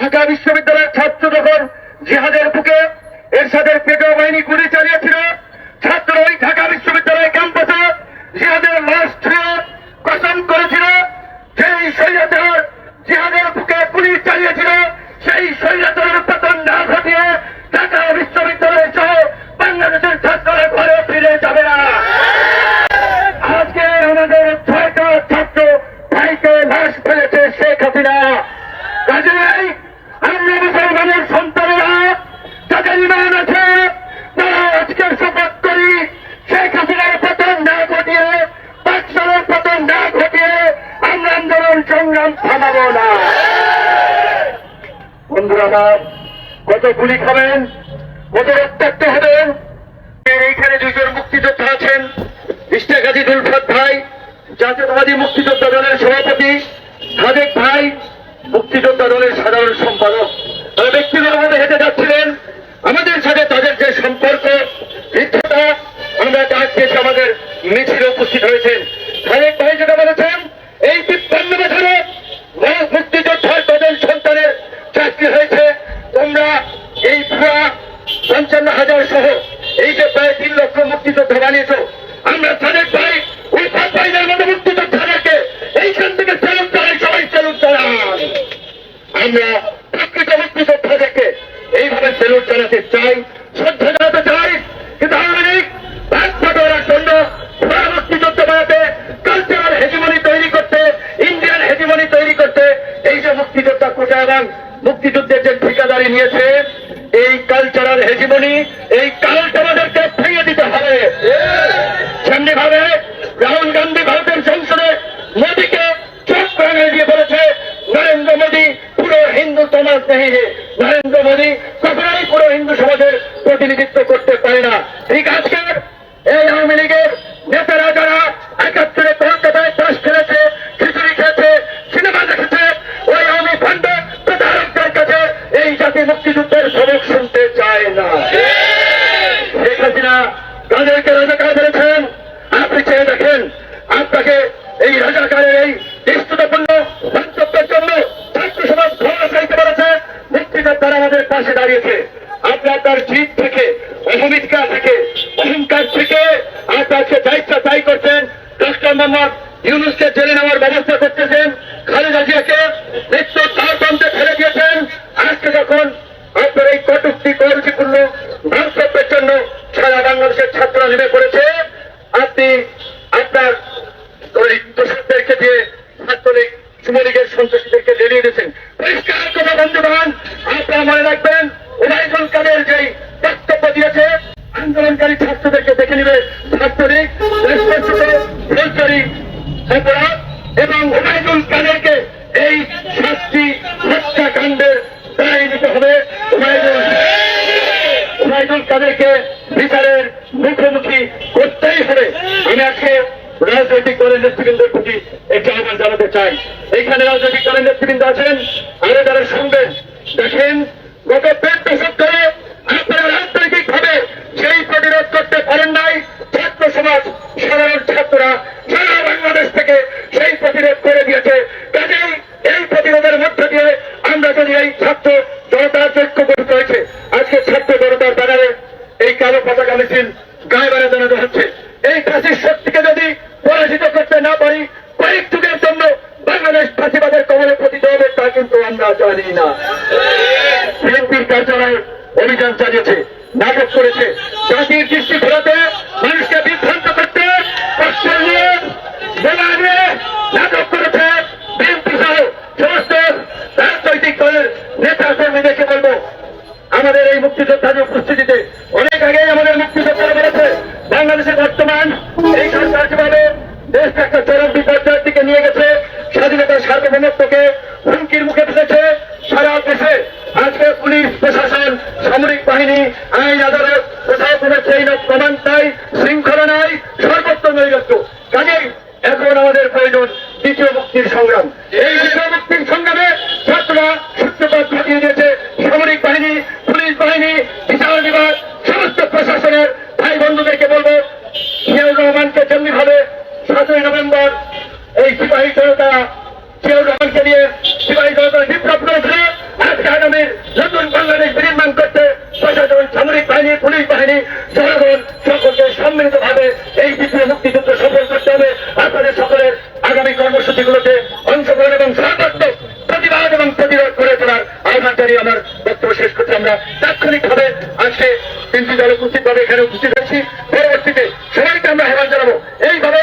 ঢাকা বিশ্ববিদ্যালয়ের ছাত্র যখন জিহাদের বুকে এরশাদের পেটো বাহিনী গুলি চালিয়েছিল, ছাত্র ওই ঢাকা বিশ্ববিদ্যালয় ক্যাম্পাসে জিহাদের লাশ ছুঁয়ে কসম করেছিল সেই সৈয়দের জিহাদের বুকে গুলি চালিয়েছিল। মুসলমানের সন্তানেরা যাদের ইমান আছে, তারা আজকে শপথ করি। শেখ হাসিনার পতন না ঘটিয়ে পাকসালের পতন না ঘটিয়ে আমরা আন্দোলন সংগ্রাম থামাবো না। বন্ধুরা আমার, কত গুলি খাবেন, কত রক্তাক্ত হবেন। এইখানে দুইজন মুক্তিযোদ্ধা আছেন ইস্তেকাজি দুলফাত ভাই, জাতীয়তাবাদী মুক্তিযোদ্ধা দলের সভাপতি, সাদেক ভাই, মুক্তিযোদ্ধা দলের সাধারণ সম্পাদক। তারা ব্যক্তিগত ভাবে হেঁটে যাচ্ছিলেন। আমাদের সাথে তাদের যে সম্পর্ক বৃদ্ধতা আমরা ডাক আমাদের মিছিলে উপস্থিত হয়েছেন। সাদেক ভাই যেটা বলেছেন, এই তিপ্পান্ন বছরে মুক্তিযোদ্ধার কজন সন্তানের চাকরি হয়েছে। তোমরা এই পুরা পঞ্চান্ন হাজার সহ এই যে প্রায় তিন লক্ষ মুক্তিযোদ্ধা বানিয়েছ, আমরা সাদেক ভাই, উল্ফাত ভাইদের মতো মুক্তিযোদ্ধাদেরকে এইখান থেকে সেলুট জানাই সবাই সেলুট জানান আমরা জানাতে চাই, শ্রদ্ধা তৈরি করতে ইন্ডিয়ান হেজিমনি তৈরি করতে এই যে মুক্তিযোদ্ধা কোটা মুক্তিযুদ্ধের যে ঠিকাদারি নিয়েছে, এই কালচারাল হেজিমনি এই কালটা মোদী কখনোই পুরো হিন্দু সমাজের প্রতিনিধিত্ব করতে পারে না। ঠিক আজকের এই আওয়ামী লীগের নেতারা যারা একাত্তরে কলকাতায় চাষ খেলেছে, খিচুড়ি খেয়েছে, সিনেমা দেখেছে, ওই আওয়ামী ফান্ড প্রধারকদের কাছে এই জাতি মুক্তিযুদ্ধের সবক শুনতে চায় না। শেখ হাসিনা তাদেরকে রাজাকার বলেছেন, আপনি চেয়ে দেখেন, আপনাকে এই রাজাকারের এই মুক্তিযোদ্ধারা আমাদের পাশে দাঁড়িয়েছে। আপনার তার জিত থেকে অহমিকা থেকে, অহংকার থেকে আপনাকে যা ইচ্ছা তাই করছেন। ডক্টর মোহাম্মদ ইউনুসকে জেলে নেওয়ার ব্যবস্থা করতেছেন। খালেদা জিয়াকে মৃত্যু তার প্রান্তে ফেলে দিয়েছেন। আজকে যখন আপনার এই কটুক্তি করুচিপূর্ণ মন্তব্যের জন্য সারা বাংলাদেশের ছাত্ররা নেমে পড়েছে, আপনি আন্দোলনকারী ছাত্রদেরকে দেখে নিবে ছাত্রলীগ এবং ওবায়দুল কাদেরকে এই শাস্তি হত্যাকাণ্ডের দায় নিতে হবে। ওবায়দুল কাদেরকে বিচারের মুখোমুখি করতেই হবে। আমি আজকে রাজনৈতিক দলের নেতৃবৃন্দের প্রতি একটি আহ্বান জানাতে চাই। এখানে রাজনৈতিক দলের নেতৃবৃন্দ আছেন, আরও যারা শুনবেন, দেখেন, গত পেট দশক ধরে আপনারা রাজনৈতিক ভাবে সেই প্রতিরোধ করতে পারেন নাই ছাত্র সমাজ সাধারণ ছাত্ররা সারা বাংলাদেশ থেকে সেই প্রতিরোধ করে দিয়েছে কাজেই এই প্রতিরোধের মধ্য দিয়ে আমরা যদি এই ছাত্র জনতার ঐক্য গঠিত হয়েছে আজকে ছাত্র জনতার ব্যানারে এই কালো পতাকা মিছিল গায়ে বেড়ে জানানো হচ্ছে। এই ফাঁসির শক্তিকে যদি পরাজিত করতে না পারি, কয়েক যুগের জন্য বাংলাদেশ ফাঁসিবাদের কবলে পতিত হবে, তা কিন্তু আমরা জানি না। বিএনপির কার্যালয়ে অভিযান চালিয়েছে, নাটক করেছে, জাতির দৃষ্টি ঘোরাতে মানুষকে বিভ্রান্ত করতে অস্ত্র নিয়ে বোমা নিয়ে নাটক করেছে বিএনপি সহ সমস্ত রাজনৈতিক দলের নেতা কর্মীদেরকে বলব আমাদের এই মুক্তিযোদ্ধাদের উপস্থিতিতে অনেক আগেই আমাদের মুক্তিযোদ্ধারা বলেছে, বাংলাদেশের বর্তমান এই সরকার যেভাবে দেশকে একটা চরম বিপর্যয়ের দিকে নিয়ে গেছে স্বাধীনতার সার্বভৌমত্বকে হুমকির মুখে ফেলেছে সারা দেশে। আজকে পুলিশ, প্রশাসন, সামরিক বাহিনী, আইন, আদালত কোথাও কোনো চেইন অফ কমান্ড হাসানের ভাই বন্ধুদেরকে বলব, জিয়াউর রহমানকে যেমনি ভাবে সাতই নভেম্বর এই সিপাহী জনতা, জিয়াউর রহমানকে নিয়ে সিপাহী জনতা বিপ্লব করেছিল আজকে আগামী নতুন বাংলাদেশ বিনির্মাণ করতে প্রশাসন, সামরিক বাহিনী, পুলিশ বাহিনী, জনগণ সকলকে সম্মিলিতভাবে এই বিপ্লব সৃষ্টি করেছি পরবর্তীতে সবাইকে আমরা আহ্বান জানাব এইভাবে